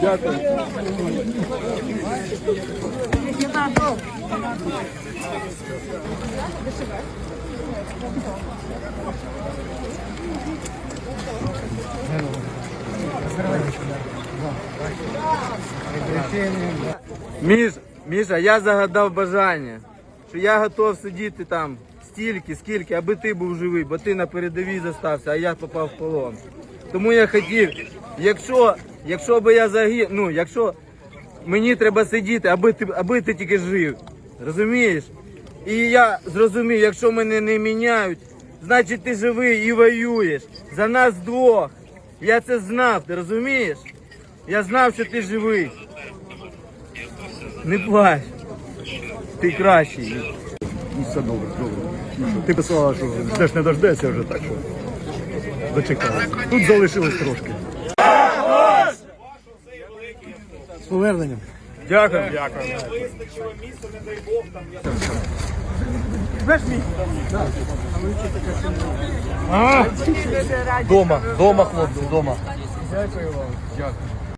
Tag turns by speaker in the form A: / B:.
A: Дякую. Міш, Міша, я загадав бажання, що я готов сидіти там стільки, скільки, аби ти був живий, бо ти на передовій застався, а я попав в полон. Тому я хотів, якщо, якщо би я загинув, ну, якщо мені треба сидіти, аби ти, аби ти тільки жив. Розумієш? І я зрозумів, якщо мене не міняють, значить ти живий і воюєш. За нас двох. Я це знав, ти розумієш? Я знав, що ти живий. Не плач. Ти кращий.
B: І все добре, добре. Ти писала, що ждеш не дождешся вже так, що дочекалася. Тут залишилось трошки. З поверненням.
A: Дякую. Дякую. Вистачило місця, не дай Бог там.
C: Дома, дома, хлопці, дома.
A: Дякую вам. Дякую.